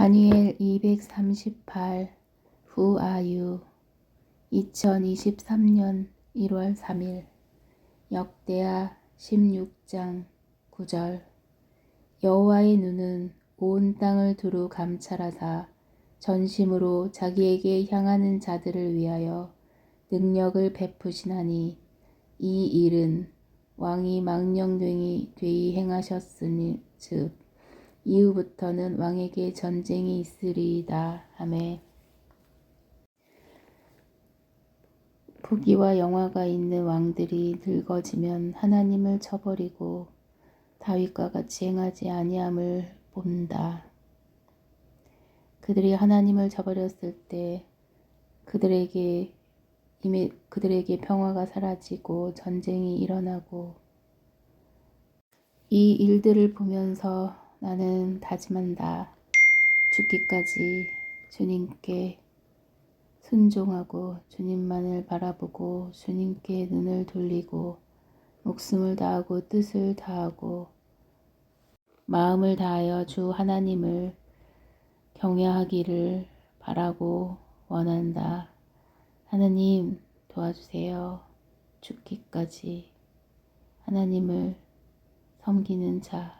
다니엘 238 후아유 2023년 1월 3일 역대하 16장 9절. 여호와의 눈은 온 땅을 두루 감찰하사 전심으로 자기에게 향하는 자들을 위하여 능력을 베푸시나니 이 일은 왕이 망령되이 되이 행하셨으니 즉 이후부터는 왕에게 전쟁이 있으리이다 하매 부귀와 영화가 있는 왕들이 늙어지면 하나님을 저버리고 다윗과 같이 행하지 아니함을 본다. 그들이 하나님을 저버렸을 때 그들에게 이미 그들에게 평화가 사라지고 전쟁이 일어나고 이 일들을 보면서 나는 다짐한다. 죽기까지 주님께 순종하고 주님만을 바라보고 주님께 눈을 돌리고 목숨을 다하고 뜻을 다하고 마음을 다하여 주 하나님을 경외하기를 바라고 원한다. 하나님 도와주세요. 죽기까지 하나님을 섬기는 자